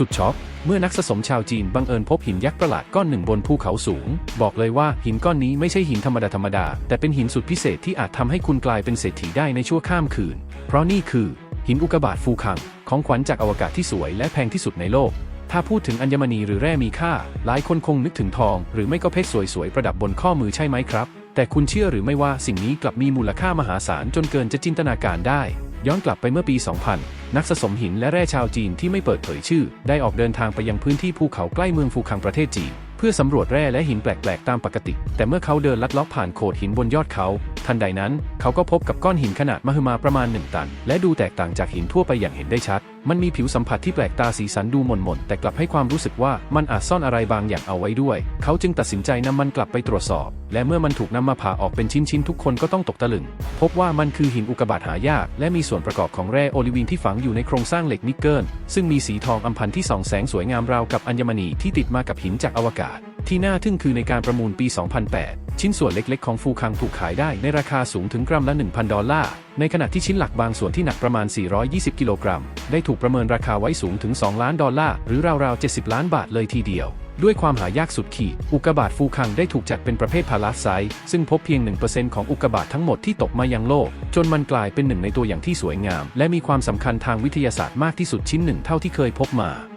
สุดช็อกเมื่อนักสะสมชาวจีนบังเอิญพบหินยักษ์ประหลาดก้อนหนึ่งบนภูเขาสูง บอกเลยว่าหินก้อนนี้ไม่ใช่หินธรรมดาธรรมดา แต่เป็นหินสุดพิเศษที่อาจทำให้คุณกลายเป็นเศรษฐีได้ในชั่วข้ามคืน เพราะนี่คือ หินอุกกาบาตฟูคัง ของขวัญจากอวกาศที่สวยและแพงที่สุดในโลก ถ้าพูดถึงอัญมณีหรือแร่มีค่า หลายคนคงนึกถึงทอง หรือไม่ก็เพชรสวยๆประดับบนข้อมือใช่ไหมครับ แต่คุณเชื่อหรือไม่ว่าสิ่งนี้กลับมีมูลค่ามหาศาลจนเกินจะจินตนาการได้ ย้อนกลับไปเมื่อปี 2000 นักสะสมหินและแร่ชาวจีนที่ไม่เปิดเผยชื่อ ได้ออกเดินทางไปยังพื้นที่ภูเขาใกล้เมืองฟูคังประเทศจีน เพื่อสำรวจแร่และหินแปลก ๆ ตามปกติ แต่เมื่อเขาเดินลัดเล้อผ่านโขดหินบนยอดเขา ทันใดนั้น เขาก็พบกับก้อนหินขนาดมหึมาประมาณ 1 ตัน และดูแตกต่างจากหินทั่วไปอย่างเห็นได้ชัด มันมีผิวสัมผัสที่แปลกตาสีสันดูหม่นๆ แต่กลับให้ความรู้สึกว่ามันอาจซ่อนอะไรบางอย่างเอาไว้ด้วย เขาจึงตัดสินใจนำมันกลับไปตรวจสอบ และเมื่อมันถูกนำมาผ่าออกเป็นชิ้นๆทุกคนก็ต้องตกตะลึง พบว่ามันคือหินอุกบาตหายาก และมีส่วนประกอบของแร่โอลิวินที่ฝังอยู่ในโครงสร้างเหล็กนิกเกิลซึ่งมีสีทองอำพันที่ส่องแสงสวยงามราวกับอัญมณีที่ติดมากับหินจากอวกาศ ที่น่าทึ่งคือในการประมูลปี 2008 ชิ้นส่วนเล็กๆ ของฟูคังถูกขายได้ในราคาสูงถึงกรัมละ 1,000 ดอลลาร์ ในขณะที่ชิ้นหลักบางส่วนที่หนักประมาณ 420 กิโลกรัม ได้ถูกประเมินราคาไว้สูงถึง 2 ล้านดอลลาร์ หรือราวๆ 70 ล้านบาทเลยทีเดียว ด้วยความหายากสุดขีด อุกกาบาตฟูคังได้ถูกจัดเป็นประเภทพาราไซต์ซึ่งพบเพียง 1%ของอุกกาบาตทั้งหมดที่ตกมายังโลก จนมันกลายเป็นหนึ่งในตัวอย่างที่สวยงาม และมีความสำคัญทางวิทยาศาสตร์มากที่สุดชิ้นหนึ่งเท่าที่เคยพบมา